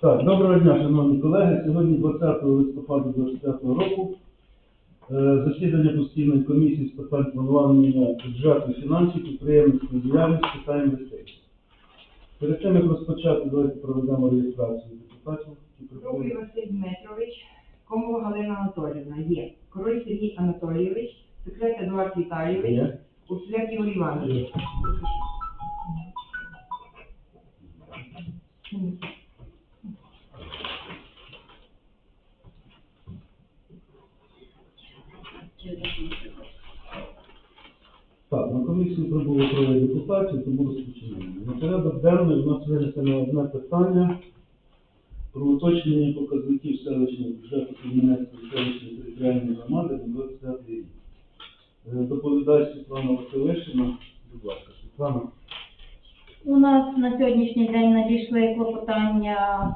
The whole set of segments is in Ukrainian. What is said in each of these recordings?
Так, доброго дня, шановні колеги. Сьогодні 20 листопада 2025 року е, засідання постійної комісії з питань планування бюджету і фінансів, підприємницької діяльності та інвестицій. Перед тим, як розпочати, давайте проведемо реєстрацію депутатів. які Круглий. Василь Дмитрович, Комова Галина Анатолівна є. Король Сергій Анатолійович, секрет Едуард Віталійович. Усляк Юрій Іванович. Так, на комісію прибуло троє депутатів, тому розпочинаємо. На порядок денний у нас винесено одне питання про уточнення показників селищного бюджету Кам'янецької селищної територіальної громади на 25 рік. Е, Доповідає Світлана Василишина. Будь ласка, Світлана. У нас на сьогоднішній день надійшли клопотання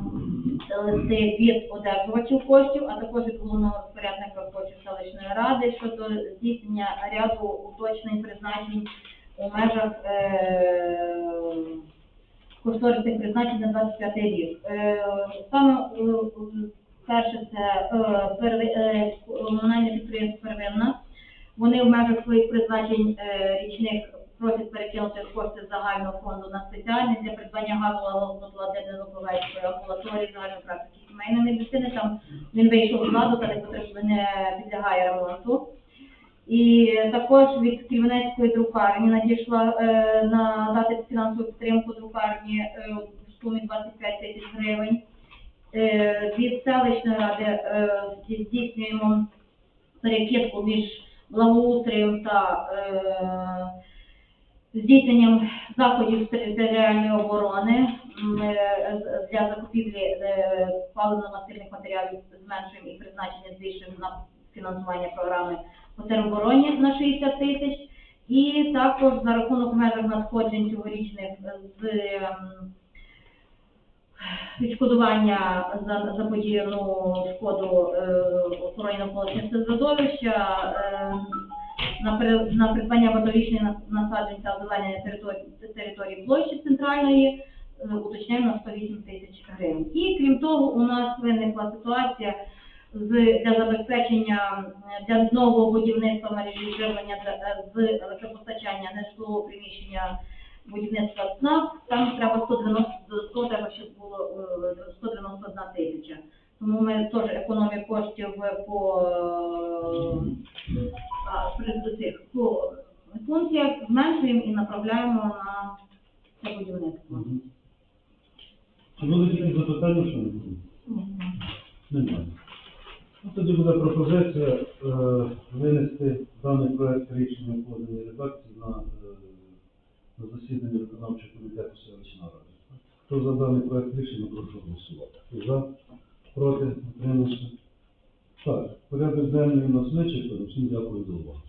листи від одержувачів коштів, а також від головного розпорядника коштів селищної ради щодо здійснення ряду уточнень призначень у межах е, кошторисних призначень на 25 рік. Е, Саме е, перше це комунальне підприємство первинна. Вони в межах своїх призначень річних просять перекинути кошти з загального фонду на спеціальний для придбання обладнання Луковецької амбулаторії загальної практики сімейної медицини. Там він вийшов з ладу та не потребує, не підлягає ремонту. І також від Кременецької друкарні надійшла е, надати фінансову підтримку друкарні е, в сумі 25 тисяч гривень. Е, від селищної ради е, здійснюємо перекидку між благоустроєм та е, здійсненням заходів територіальної оборони е, для закупівлі е, паливно-мастильних матеріалів зменшуємо і призначення збільшуємо на фінансування програми по теробороні на 60 тисяч. І також за рахунок межах надходжень цьогорічних з ем, відшкодування за заподіяну шкоду е, охороні навколишнього середовища, на, при- на придбання нас- насаджень та озеленення території, території площі центральної е, уточняємо на 108 тисяч гривень. І крім того, у нас виникла ситуація з для забезпечення е, для нового будівництва мережі живлення е, з електропостачання нежитлового приміщення будівництва ЦНАП, там треба 190, додатково треба, щоб було е, 191 тисяча. Тому ми теж економію коштів по, а, при цих, функціях зменшуємо і направляємо на це будівництво. Чи будуть якісь запитання, що? Немає. Ну, тоді буде пропозиція е, винести даний проект рішення в поданій редакції на, е, на засідання виконавчого комітету селищної ради. Хто за даний проект рішення, прошу голосувати. Хто за, проти, утримався. Так, порядок денний у нас вичерпаний. Всім дякую за увагу.